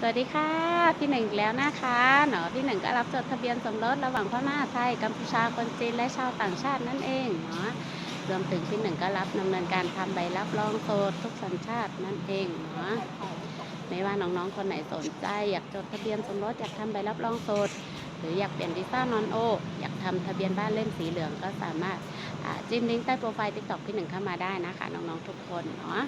สวัสดีค่ะ พี่หนึ่งอีกแล้วนะคะเนาะพี่หนึ่งก็รับจดทะเบียนสมรสระหว่างพม่าไทยกัมพูชาคนจีนและชาวต่างชาตินั่นเองเนาะรวมถึงพี่หนึ่งก็รับดำเนินการทำใบรับรองโสดทุกสัญชาตินั่นเองเนาะไม่ว่าน้องๆคนไหนสนใจ อยากจดทะเบียนสมรสอยากทำใบรับรองโสด หรืออยากเปลี่ยนวีซ่านอนโอ อยากทำทะเบียนบ้านเล่มสีเหลืองก็สามารถจิ้มลิงก์ใต้โปรไฟล์ติ๊กต็อกพี่หนึ่งเข้ามาได้นะคะ น้องๆทุกคนเนาะ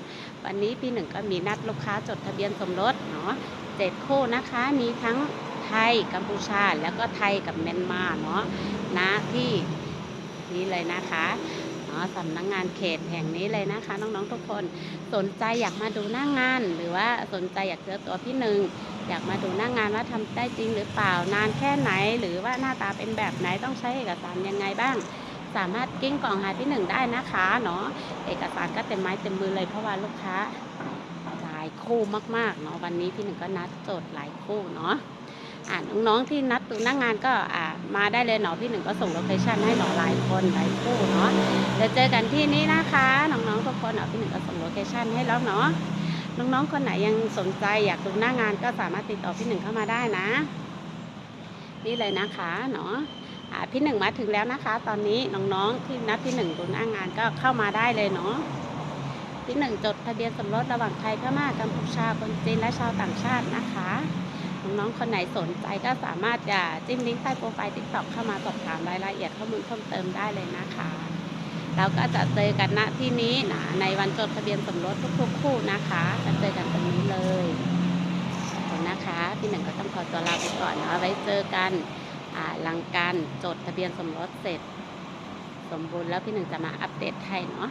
วันนี้พี่หนึ่งก็มีนัดลูกค้าจดทะเบียนสมรสเนาะเจ็ดคู่นะคะมีทั้งไทยกัมพูชาแล้วก็ไทยกับเมียนมาเนาะนะที่นี้เลยนะคะเนาะสำนักงงานเขตแห่งนี้เลยนะคะ น้องๆทุกคนสนใจอยากมาดูหน้างงาน หรือว่าสนใจอยากเจอตัวพี่หนึ่ง อยากมาดูหน้างงานว่าทำได้จริงหรือเปล่านานแค่ไหน หรือว่าหน้าตาเป็นแบบไหนต้องใช้เอกสารยังไงบ้าง สามารถกิ้งกล่องหาพี่หนึ่งได้นะคะเนาะเอกสารก็เต็มไม้เต็มมือเลยเพราะว่าลูกค้าหลายคู่มากๆเนาะวันนี้พี่หนึ่งก็นัดจทย์หลายคู่เนาะอ่าน้องๆที่นัดตูหน้างงานก็อ่ามาได้เลยเนาะพี่หนึ่งก็ส่งโลเคชั่นให้เนาะหลายคนหลายคู่เนาะเดี๋ยวเจอกันที่นี้นะคะน้องๆทุกคนเนาะพี่หนึ่งก็ส่งโลเคชั่นให้แล้วเนาะ น้องๆคนไหนยังสนใจอยากดูหน้างานก็สามารถติดต่อพี่หนึ่งเข้ามาได้นะ นี่เลยนะคะเนาะพี่หนึ่งมาถึงแล้วนะคะ ตอนนี้น้องๆที่นัดพี่หนึ่งดูหน้างานก็เข้ามาได้เลยเนาะที่หนึ่งจดทะเบียนสมรสระหว่างไทยพม่ากัมพูชาคนจีนและชาวต่างชาตินะคะน้องๆคนไหนสนใจก็สามารถจะจิ้มลิงก์ใต้โปรไฟล์ติ๊กต็อกเข้ามาสอบถามรายละเอียดข้อมูลเพิ่มเติมได้เลยนะคะ เราก็จะเจอกันณที่นี้นะในวันจดทะเบียนสมรสทุกๆคู่นะคะจะเจอกันตรงนี้เลยขอบคุณนะคะพี่หนึ่งก็ต้องขอตัวลาไปก่อนนะไว้เจอกันหลังการจดทะเบียนสมรสเสร็จ สมบูรณ์แล้วพี่หนึ่งจะมาอัปเดตให้เนาะ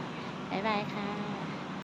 บ๊ายบายค่ะ